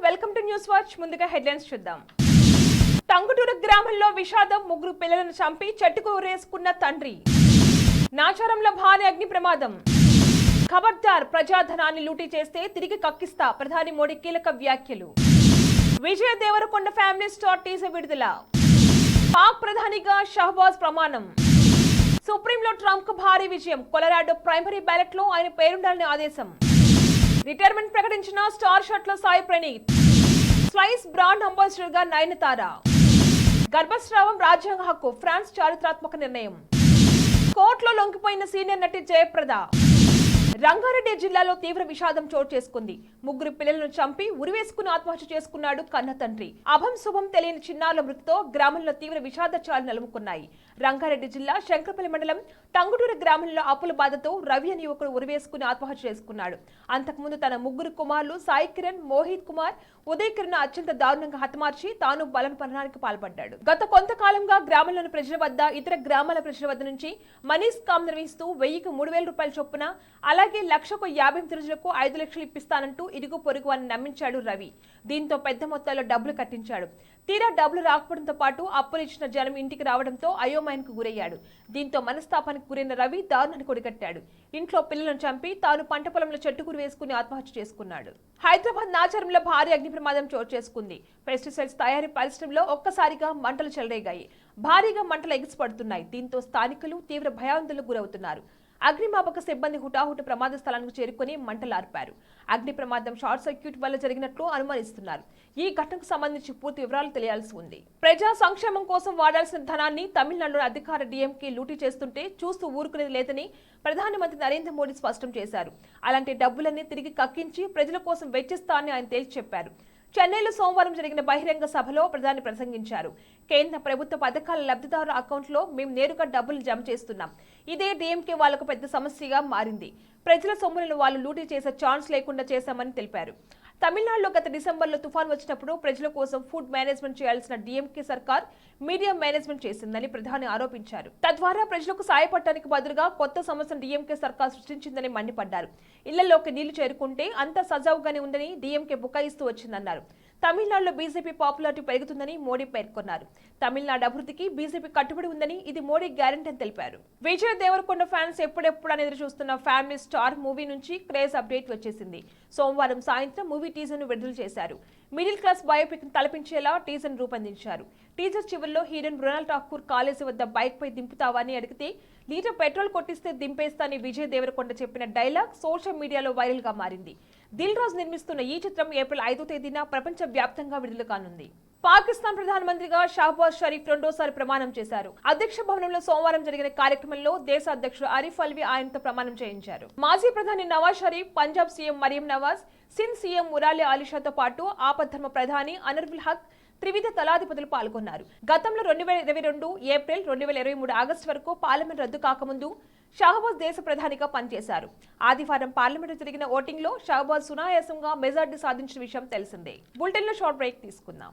Welcome to News Watch. ముందుగా headlines చూద్దాం. టంగుటూరు గ్రామంలో విషాదం ముగ్గురు పిల్లలను చంపి చెట్టుకు ఊరేసుకున్న తండ్రి. నాచారంలో భారీ అగ్ని ప్రమాదం. ఖబర్దార్ ప్రజాధనాన్ని లూటీ చేస్తే తిరిగి కక్కిస్తా ప్రధాని మోడీ కీలక వ్యాఖ్యలు. Vijay Deverakonda family star teaser విడుదల. పాక్ ప్రధానిగా షహబాజ్ ప్రమాణం. సుప్రీంలో ట్రంప్ భారీ విజయం. కొలరాడో ప్రైమరీ బ్యాలెట్లో ఆయన పేరుండాలని ఆదేశం. రిటైర్మెంట్ ప్రకటించిన స్టార్ షాట్లో సాయి ప్రణీత్. స్లైస్ బ్రాండ్ అంబాసిడర్గా నయనతార. గర్భస్రావం రాజ్యాంగ హక్కు ఫ్రాన్స్ చారిత్రాత్మక నిర్ణయం. కోర్టులో లొంగిపోయిన సీనియర్ నటి జయప్రద. రంగారెడ్డి జిల్లాలో తీవ్ర విషాదం చోటు చేసుకుంది. ముగ్గురు పిల్లలను చంపి ఉరివేసుకుని ఆత్మహత్య చేసుకున్నాడు కన్న తండ్రి. అభం శుభం తెలియని చిన్నారుల మృతితో గ్రామంలో తీవ్ర విషాదచాలు నలుముకున్నాయి రంగారెడ్డి జిల్లా శంకరపల్లి మండలం టంగుటూరు గ్రామంలో అప్పుల బాధతో రవి అనే యువకుడు ఉరివేసుకుని ఆత్మహత్య చేసుకున్నాడు. అంతకుముందు తన ముగ్గురు కుమారులు సాయి కిరణ్ మోహిత్ కుమార్ ఉదయ్ కిరణ్ అత్యంత దారుణంగా హతమార్చి తాను బలం పరణానికి పాల్పడ్డాడు. గత కొంతకాలంగా గ్రామంలోని ప్రజల వద్ద ఇతర గ్రామాల ప్రజల వద్ద నుంచి మనీ స్కామ్ నిర్వహిస్తూ వెయ్యికి మూడు వేల రూపాయల చొప్పున అలాగే లక్షకు యాభై ఎనిమిది రోజులకు ఐదు లక్షలు ఇప్పిస్తానంటూ ఇరుగు పొరుగు అని నమ్మించాడు రవి. దీంతో పెద్ద మొత్తాల్లో డబ్బులు కట్టించాడు. తీరా డబ్బులు రాకపోవడంతో పాటు అప్పులు ఇచ్చిన జనం ఇంటికి రావడంతో అయో అయోమయానికి గురయ్యాడు. దీంతో మనస్తాపానికి గురైన రవి దారుణాన్ని కొడిగట్టాడు ఇంట్లో పిల్లలను చంపి తాను పంట పొలంలో చెట్టుకురు వేసుకుని ఆత్మహత్య చేసుకున్నాడు. హైదరాబాద్ నాచారంలో భారీ అగ్ని ప్రమాదం చోటు చేసుకుంది. పెస్టిసైడ్స్ తయారీ పరిశ్రమలో ఒక్కసారిగా మంటలు చెలరేగాయి. భారీగా మంటలు ఎగిసిపడుతున్నాయి. దీంతో స్థానికులు తీవ్ర భయాందోళనకు గురవుతున్నారు. అగ్నిమాపక సిబ్బంది హుటాహుటి ప్రమాద స్థలానికి చేరుకుని మంటలార్పారు. అగ్ని ప్రమాదం షార్ట్ సర్క్యూట్ వల్ల జరిగినట్లు అనుమానిస్తున్నారు. ఈ ఘటనకు సంబంధించి పూర్తి వివరాలు తెలియాల్సి ఉంది. ప్రజా సంక్షేమం కోసం వాడాల్సిన ధనాన్ని తమిళనాడులో అధికార డిఎంకే లూటీ చేస్తుంటే చూస్తూ ఊరుకునేది లేదని ప్రధానమంత్రి నరేంద్ర మోడీ స్పష్టం చేశారు. అలాంటి డబ్బులన్నీ తిరిగి కక్కించి ప్రజల కోసం వెచ్చిస్తా అని ఆయన తేల్చి చెప్పారు. చెన్నైలో సోమవారం జరిగిన బహిరంగ సభలో ప్రధాని ప్రసంగించారు. కేంద్ర ప్రభుత్వ పథకాల లబ్ధిదారుల అకౌంట్లో మేము నేరుగా డబ్బులు జమ చేస్తున్నాం. ఇదే డీఎంకే వాళ్ళకు పెద్ద సమస్యగా మారింది. ప్రజల సొమ్ములను వాళ్ళు లూటీ చేసే ఛాన్స్ లేకుండా చేశామని తెలిపారు. తమిళనాడులో గత డిసెంబర్లో తుఫాన్ వచ్చినప్పుడు ప్రజల కోసం ఫుడ్ మేనేజ్మెంట్ చేయాల్సిన డిఎంకే సర్కార్ మీడియం మేనేజ్మెంట్ చేసిందని ప్రధాని ఆరోపించారు. తద్వారా ప్రజలకు సాయపడటానికి బదులుగా కొత్త సమస్యను డిఎంకే సర్కార్ సృష్టించిందని మండిపడ్డారు. ఇళ్ళలోకి నీళ్ళు చేరుకుంటే అంత సజావుగానే ఉందని డిఎంకే బుకాయిస్తూ వచ్చిందన్నారు. తమిళనాడులో బీజేపీ పాపులారిటీ పెరుగుతుందని మోడీ పేర్కొన్నారు. తమిళనాడు అభివృద్ధికి బీజేపీ కట్టుబడి ఉందని ఇది మోడీ గ్యారంటీ అని తెలిపారు. విజయ్ దేవరకొండ ఫ్యాన్స్ ఎప్పుడెప్పుడు అని ఎదురు చూస్తున్న ఫ్యామిలీ స్టార్ మూవీ నుంచి క్రేజ్ అప్డేట్ వచ్చేసింది. సోమవారం సాయంత్రం మూవీ టీజర్ను విడుదల చేశారు. మిడిల్ క్లాస్ బయోపిక్ తలపించేలా టీజర్ రూపొందించారు. టీజర్ చివరిలో హీరోయిన్ మృణాల్ ఠాకూర్ కాలేజీ వద్ద బైక్ పై దింపుతావని అడిగితే లీటర్ పెట్రోల్ కొట్టిస్తే దింపేస్తాని విజయ్ దేవరకొండ చెప్పిన డైలాగ్ సోషల్ మీడియాలో వైరల్గా మారింది. దిల్ రాజు నిర్మిస్తున్న ఈ చిత్రం ఏప్రిల్ ఐదో తేదీన ప్రపంచ వ్యాప్తంగా విడుదల కానుంది. పాకిస్తాన్ ప్రధానమంత్రిగా షహబాజ్ షరీఫ్ రెండోసారి ప్రమాణం చేశారు. అధ్యక్ష భవనంలో సోమవారం జరిగిన కార్యక్రమంలో దేశ అధ్యక్షుడు అరిఫ్ అల్వి ఆయనతో ప్రమాణం చేయించారు. మాజీ ప్రధాని నవాజ్ షరీఫ్ పంజాబ్ సీఎం మరియం నవాజ్ సింధ్ సీఎం మురాలి ఆలిషాతో పాటు ఆపద్ధర్మ ప్రధాని అనర్విల్ హక్ త్రివిధ తలాధిపతులు పాల్గొన్నారు. గతంలో రెండు వేల ఇరవై రెండు ఏప్రిల్ రెండు వేల ఇరవై మూడు ఆగస్టు వరకు పార్లమెంట్ రద్దు కాకముందు షహబాజ్ దేశ ప్రధానిగా పనిచేశారు. ఆదివారం పార్లమెంట్ జరిగిన ఓటింగ్లో షహబాజ్ సునాయాసంగా మెజార్టీ సాధించిన విషయం తెలిసిందే. బులెటిన్లో షార్ట్ బ్రేక్ తీసుకుందాం.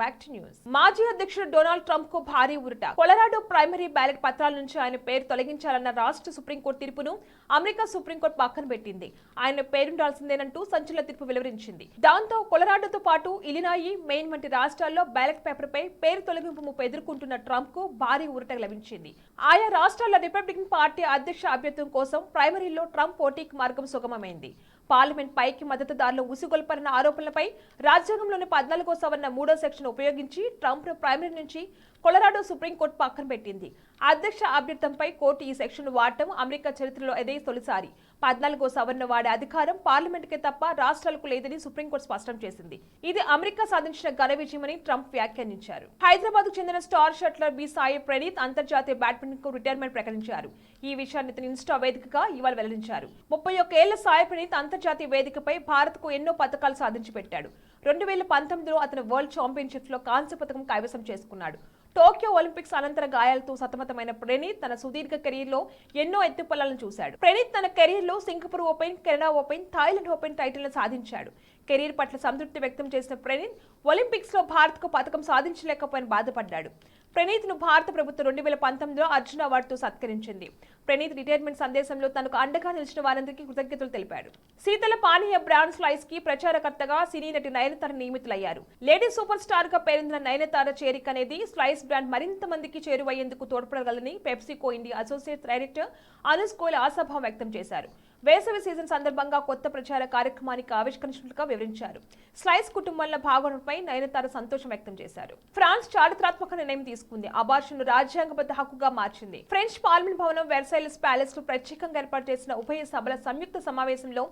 బ్యాక్ టు న్యూస్ మాజీ అధ్యక్షుడు డొనాల్డ్ ట్రంప్కు భారీ ఉరుట. కొలరాడో ప్రైమరీ బ్యాలెట్ పత్రాల నుంచి ఆయన పేరు తొలగించాలన్న రాష్ట్ర సుప్రీంకోర్టు తీర్పును అమెరికా సుప్రీంకోర్టు పక్కన పెట్టింది. ఆయన పేరుండాల్సిందేనంటూ సంచలన తీర్పు వెలువరించింది. దాంతో కొలరాడోతో పాటు ఇలినాయి మెయిన్ వంటి రాష్ట్రాల్లో బ్యాలెట్ పేపర్పై పేరు తొలగింపు ముప్పు ఎదుర్కొంటున్న ట్రంప్కు భారీ ఉరట లభించింది. ఆయా రాష్ట్రాల రిపబ్లికన్ పార్టీ అధ్యక్ష అభ్యర్థం కోసం ప్రైమరీలో ట్రంప్ పోటీకి మార్గం సుగమమైంది. పార్లమెంట్ పైకి మద్దతుదారులు ఉసిగొల్పరన్న ఆరోపణలపై రాజ్యాంగంలోని పద్నాలుగో సవరణ మూడో సెక్షన్ ఉపయోగించి ట్రంప్ ప్రైమరీ నుంచి కొలరాడో సుప్రీంకోర్టు పక్కన పెట్టింది. అధ్యక్ష అభ్యర్థంపై కోర్టు ఈ సెక్షన్ వాడటం అమెరికా చరిత్రలో ఎదే తొలిసారి. పద్నాలుగో సవర్ణ వాడే అధికారం పార్లమెంట్కే తప్ప రాష్ట్రాలకు లేదని సుప్రీంకోర్టు స్పష్టం చేసింది. ఇది అమెరికా సాధించిన ఘన విజయమని ట్రంప్ వ్యాఖ్యానించారు. హైదరాబాద్కు చెందిన star shuttler B Sai Praneeth అంతర్జాతీయ బ్యాడ్మింటన్కు రిటైర్మెంట్ ప్రకటించారు. ఈ విషయాన్ని తన ఇన్స్టా వేదికగా ఇవాళ వెల్లడించారు. ముప్పై ఒక్క ఏళ్ళ సాయి ప్రణీత్ అంతర్జాతీయ వేదికపై భారత్కు ఎన్నో పథకాలు సాధించి పెట్టాడు రెండు వేల పంతొమ్మిదిలో అతను వరల్డ్ ఛాంపియన్షిప్స్లో కాంస్య పథకం కైవసం చేసుకున్నాడు. టోక్యో ఒలింపిక్స్ అనంతర గాయాలతో సతమతమైన ప్రణీత్ తన సుదీర్ఘ కెరీర్లో ఎన్నో ఎత్తుపల్లాలను చూశాడు. ప్రణీత్ తన కెరీర్లో Singapore Open Canada Open Thailand Open title సాధించాడు. కెరీర్ పట్ల సంతృప్తి వ్యక్తం చేసిన ప్రణీత్ ఒలింపిక్స్లో భారత్ పథకం సాధించలేకపోయిన బాధపడ్డాడు. ప్రణీత్ను భారత ప్రభుత్వం రెండు వేల పంతొమ్మిదిలో అర్జున అవార్డుతో సత్కరించింది. ప్రణీత్ రిటైర్మెంట్ సందేశంలో తనకు అండగా నిలిచిన వారందరికీ కృతజ్ఞతలు తెలిపాడు. శీతల పానీయ బ్రాండ్ స్లైస్కి ప్రచారకర్తగా సినీ నటి నయనతార నియమితులయ్యారు. లేడీ సూపర్ స్టార్గా పేరొందిన నయనతార చేరిక అనేది స్లైస్ బ్రాండ్ మరింత మందికి చేరువయ్యేందుకు తోడ్పడగలని పెప్సికో ఇండియా అసోసియేట్ డైరెక్టర్ అనుస్ కోయల్ ఆశాభావం వ్యక్తం చేశారు. వేసవి సీజన్ సందర్భంగా కొత్త ప్రచార కార్యక్రమానికి ఆవిష్కరించినట్లుగా వివరించారు. స్లైస్ కుటుంబంలో భాగవడంపై నయనతార సంతోషం వ్యక్తం చేశారు. ఫ్రాన్స్ చారిత్రాత్మక నిర్ణయం తీసుకుంది. అబార్షన్ రాజ్యాంగబద్ధ హక్కుగా మార్చింది. ఫ్రెంచ్ పార్లమెంట్ భవనం వెర్సైల్స్ ప్యాలెస్లో ప్రత్యేకంగా ఏర్పాటు చేసిన ఉభయ సభల సంయుక్త సమావేశంలో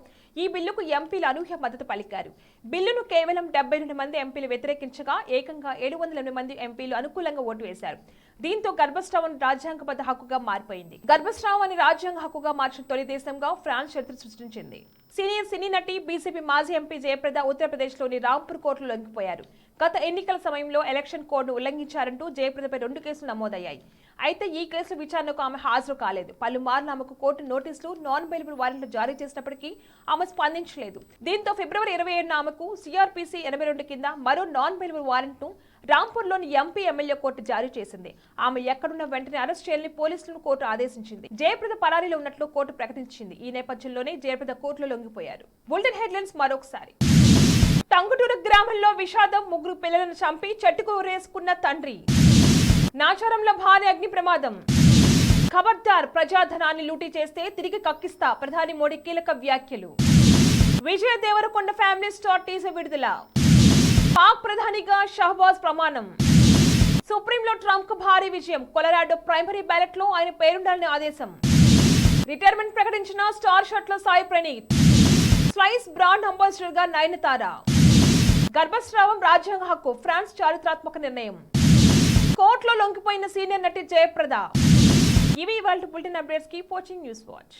ఈ బిల్లుకు ఎంపీలు అనూహ్య మద్దతు పలికారు. బిల్లును కేవలం డెబ్బై రెండు మంది ఎంపీలు వ్యతిరేకించగా ఏకంగా ఏడు వందల ఎనిమిది మంది ఎంపీలు అనుకూలంగా ఓటు వేశారు. దీంతో గర్భస్రావం రాజ్యాంగబద్ధ హక్కుగా మారిపోయింది. గర్భస్రావాన్ని రాజ్యాంగ హక్కుగా మార్చిన తొలి దేశంగా ఫ్రాన్స్ చరిత్ర సృష్టించింది. సీనియర్ సినీ నటి బీజేపీ మాజీ ఎంపీ జయప్రద ఉత్తరప్రదేశ్లోని రాంపూర్ కోర్టులో లొంగిపోయారు గత ఎన్నికల సమయంలో ఎలక్షన్ కోడ్ను ఉల్లంఘించారంటూ జయప్రదపై రెండు కేసులు నమోదయ్యాయి. అయితే ఈ కేసుల విచారణకు ఆమె హాజరు కాలేదు. పలుమార్లు ఆమెకు కోర్టు నోటీసులు నాన్ బెయిలబుల్ వారెంట్లు జారీ చేసినప్పటికీ ఆమె స్పందించలేదు. దీంతో ఫిబ్రవరి ఇరవై ఏడున ఆమెకు సిఆర్పిసి ఎనభై రెండు కింద మరో నాన్ బెయిలబుల్ వారెంట్ను రాంపూర్లోని ఎంపీ ఎమ్మెల్యే కోర్టు జారీ చేసింది. ఆమె ఎక్కడున్న వెంటనే అరెస్ట్ చేయాలని పోలీసులను కోర్టు ఆదేశించింది. జయప్రద పరారీలో ఉన్నట్లు కోర్టు ప్రకటించింది. ఈ నేపథ్యంలోనే జయప్రద కోర్టులో లొంగిపోయారు. బులెటిన్ హెడ్లైన్స్ మరొకసారి. టంగుటూరు గ్రామంలో విషాదం ముగ్గురు పిల్లలను చంపి చెట్టుకు వేసుకున్న తండ్రి. నాచారంలో భారీ అగ్ని ప్రమాదం. ఖబర్దార్ ప్రజాధనాన్ని లూటీ చేస్తే తిరిగి కక్కిస్తా ప్రధాని మోడీ కీలక వ్యాఖ్యలు. Vijay Deverakonda family star teaser విడుదల. పాక్ ప్రధానిగా షహబాజ్ ప్రమాణం. సుప్రీంలో ట్రంప్ భారీ విజయం. కొలరాడో ప్రైమరీ బ్యాలెట్లో ఆయన పేరుండాలని ఆదేశం. రిటైర్మెంట్ ప్రకటించిన స్టార్ షాట్లో సాయి ప్రణీత్. స్లైస్ బ్రాండ్ అంబాసిడర్గా నయనతార. గర్భస్రావం రాజ్యాంగ హక్కు. ఫ్రాన్స్ చారిత్రాత్మక నిర్ణయం. కోర్టులో లొంగిపోయిన సీనియర్ నటి జయప్రద. ఇవి ఇవాళ bulletin updates keep watching News Watch.